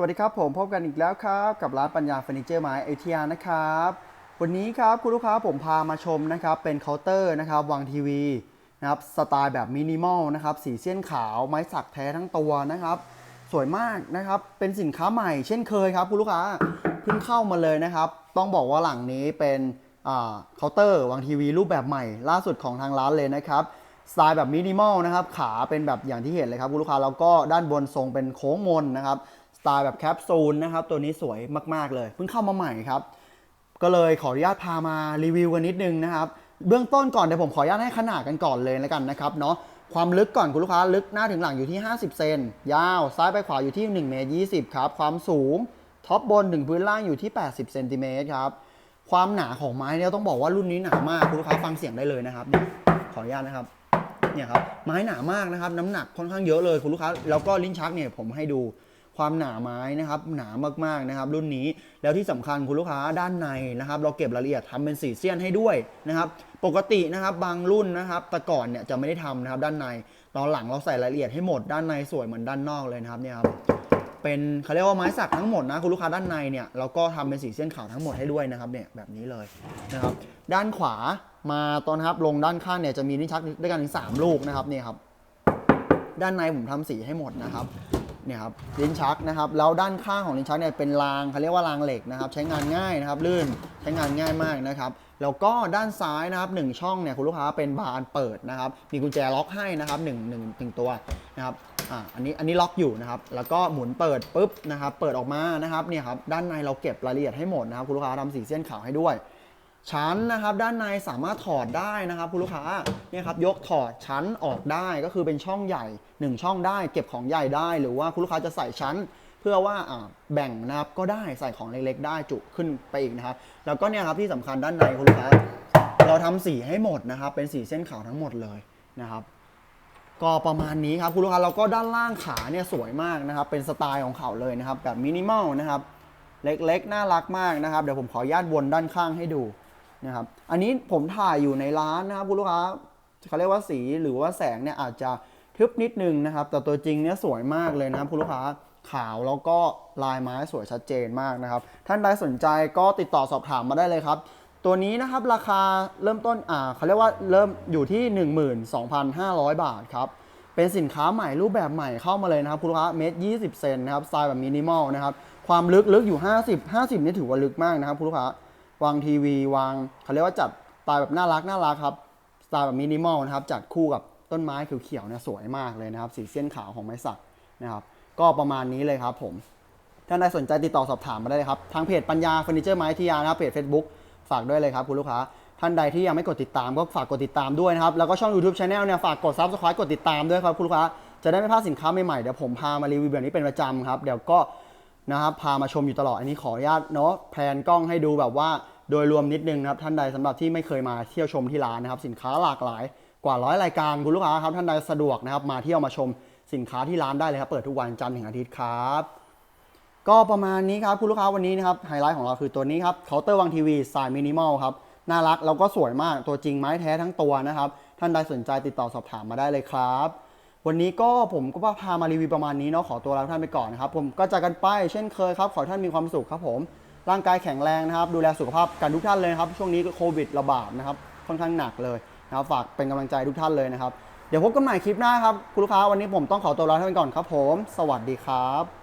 วัสดีครับผมพบกันอีกแล้วครับกับร้านปัญญาเฟอร์นิเจอร์ไม้ไอทียนะครับวันนี้ครับคุณลูกค้าผมพามาชมนะครับเป็นเคาน์เตอร์นะครับวางทีวีนะครับสไตล์แบบมินิมอลนะครับสีเส้นขาวไม้สักแท้ทั้งตัวนะครับ สวยมากนะครับเป็นสินค้าใหม่เช่นเคยครับคุณลูกค้าเพิ่งเข้ามาเลยนะครับ ต้องบอกว่าหลังนี้เป็นเคาน์เตอร์วางทีวีรูปแบบใหม่ ล่าสุดของทางร้านเลยนะครับสไตล์แบบมินิมอลนะครับขาเป็นแบบอย่างที่เห็นเลยครับคุณลูกค้าแล้วก็ด้านบนทรงเป็นโค้งมนนะครับ ตล์แบบแคปซูลนะครับ ตัวนี้สวยมาก ๆ เลย เพิ่งเข้ามาใหม่ครับ ก็เลยขออนุญาตพามารีวิวกันนิดนึงนะครับ เบื้องต้นก่อนเดี๋ยวผมขออนุญาตให้ขนาดกันก่อนเลยแล้วกันนะครับเนาะความลึกก่อนคุณลูกค้าลึกหน้าถึงหลังอยู่ที่ 50 เซนยาวซ้ายไปขวาอยู่ที่1เมตร20ครับความสูงท็อปบนถึงพื้นล่างอยู่ที่ 80เซนติเมตรครับความหนาของไม้เนี่ยต้องบอกว่ารุ่นนี้หนามากคุณลูกค้าฟังเสียงได้เลยนะครับขออนุญาตนะครับเนี่ยครับไม้หนามากนะครับ น้ำหนักค่อนข้างเยอะเลยคุณลูกค้าแล้วก็ลิ้นชักเนี่ยผมให้ดู ความหนาไม้นะครับหนามากๆนะครับรุ่นนี้แล้วที่สำคัญคุณลูกค้าด้านในนะครับเราเก็บรายละเอียดทำเป็นสีเสี้ยนให้ด้วยนะครับปกตินะครับบางรุ่นนะครับแต่ก่อนเนี่ยจะไม่ได้ทำนะครับด้านในตอนหลังเราใส่รายละเอียดให้หมดด้านในสวยเหมือนด้านนอกเลยนะครับเนี่ยครับเป็นเขาเรียกว่าไม้สักทั้งหมดนะคุณลูกค้าด้านในเนี่ยเราก็ทำเป็นสีเส้นขาวทั้งหมดให้ด้วยนะครับเนี่ยแบบนี้เลยนะครับด้านขวามาตอนครับลงด้านข้างเนี่ยจะมีลิ้นชักด้วยกันถึงสามลูกนะครับเนี่ยครับด้านในผมทำสีให้หมดนะครับ เนี่ยครับลิ้นชักนะครับแล้วด้านข้างของลิ้นชักเนี่ยเป็นรางเขาเรียกว่ารางเหล็กนะครับ ใช้งานง่ายนะครับลื่นใช้งานง่ายมากนะครับแล้วก็ด้านซ้ายนะครับหนึ่งช่องเนี่ยคุณลูกค้าเป็นบานเปิดนะครับ มีกุญแจล็อกให้นะครับหนึ่งหนึ่งหนึ่งตัวนะครับอ่าอันนี้อันนี้ล็อกอยู่นะครับ แล้วก็หมุนเปิดปุ๊บนะครับ เปิดออกมานะครับเนี่ยครับด้านในเราเก็บรายละเอียดให้หมดนะครับคุณลูกค้าทำสีเส้นขาวให้ด้วย ชั้นนะครับด้านในสามารถถอดได้นะครับคุณลูกค้าเนี่ยครับยกถอดชั้นออกได้ก็คือเป็นช่องใหญ่ 1 ช่องได้ เก็บของใหญ่ได้ หรือว่าคุณลูกค้าจะใส่ชั้น เพื่อว่าแบ่งนะครับก็ได้ใส่ของเล็กๆ ได้จุขึ้นไปอีกนะครับ แล้วก็เนี่ยครับที่สำคัญด้านในคุณลูกค้า เราทำสีให้หมดนะครับ เป็นสีเส้นขาวทั้งหมดเลยนะครับ ก็ประมาณนี้ครับคุณลูกค้าแล้วก็ด้านล่างขาเนี่ยสวยมากนะครับ เป็นสไตล์ของเขาเลยนะครับแบบมินิมอลนะครับ เล็กๆน่ารักมากนะครับเดี๋ยวผมขออนุญาตวนด้านข้างให้ดู นะครับ อันนี้ผมถ่ายอยู่ในร้านนะครับคุณลูกค้าเขาเรียกว่าสีหรือว่าแสงเนี่ยอาจจะทึบนิดนึงนะครับ แต่ตัวจริงเนี่ยสวยมากเลยนะครับคุณลูกค้าขาวแล้วก็ลายไม้สวยชัดเจนมากนะครับ ท่านใดสนใจก็ติดต่อสอบถามมาได้เลยครับ ตัวนี้นะครับราคาเริ่มต้นอ่าเขาเรียกว่าเริ่มอยู่ที่ 12,500 บาทครับเป็นสินค้าใหม่รูปแบบใหม่เข้ามาเลยนะครับคุณลูกค้าเมตรยีเซนนะครับสไตล์แบบมินิมอลนะครับความลึกลึกอยู่ 50 50 นี่ถือว่าลึกมากนะครับคุณลูกค้า วางทีวี วางเขาเรียกว่าจัดสไตล์แบบน่ารักน่ารักครับสไตล์แบบมินิมอลนะครับจัดคู่กับต้นไม้เขียวๆเนี่ยสวยมากเลยนะครับ สีเส้นขาวของไม้สักนะครับ ก็ประมาณนี้เลยครับผมท่านใดสนใจติดต่อสอบถามมาได้เลยครับทางเพจปัญญาเฟอร์นิเจอร์ไม้ทียานะครับเพจ Facebook ฝากด้วยเลยครับคุณลูกค้า ท่านใดที่ยังไม่กดติดตามก็ฝากกดติดตามด้วยนะครับ แล้วก็ช่อง YouTube Channel เนี่ยฝากกด Subscribe กดติดตามด้วยครับคุณลูกค้าจะได้ไม่พลาดสินค้าใหม่ๆเดี๋ยวผมพามารีวิวแบบนี้เป็นประจำครับเดี๋ยวก็ นะครับพามาชมอยู่ตลอดอันนี้ขออนุญาตเนาะแพลนกล้องให้ดูแบบว่าโดยรวมนิดนึงนะครับท่านใดสำหรับที่ไม่เคยมาเที่ยวชมที่ร้านนะครับสินค้าหลากหลายกว่าร้อยรายการคุณลูกค้าครับท่านใดสะดวกนะครับมาเที่ยวมาชมสินค้าที่ร้านได้เลยครับเปิดทุกวันจันทร์ถึงอาทิตย์ครับ ก็ประมาณนี้ครับคุณลูกค้าวันนี้นะครับไฮไลท์ของเราคือตัวนี้ครับเคาน์เตอร์วางทีวีสไตล์มินิมอลครับน่ารักแล้วก็สวยมากตัวจริงไม้แท้ทั้งตัวนะครับท่านใดสนใจติดต่อสอบถามมาได้เลยครับ วันนี้ก็ผมก็พามารีวิวประมาณนี้เนาะขอตัวลาท่านไปก่อนนะครับผมก็จากกันไปเช่นเคยครับ ขอท่านมีความสุขครับผม ร่างกายแข็งแรงนะครับ ดูแลสุขภาพกันทุกท่านเลยครับ ช่วงนี้โควิดระบาดนะครับค่อนข้างหนักเลยนะครับฝากเป็นกำลังใจทุกท่านเลยนะครับ เดี๋ยวพบกันใหม่คลิปหน้าครับคุณลูกค้าวันนี้ผมต้องขอตัวลาท่านไปก่อนครับผม สวัสดีครับ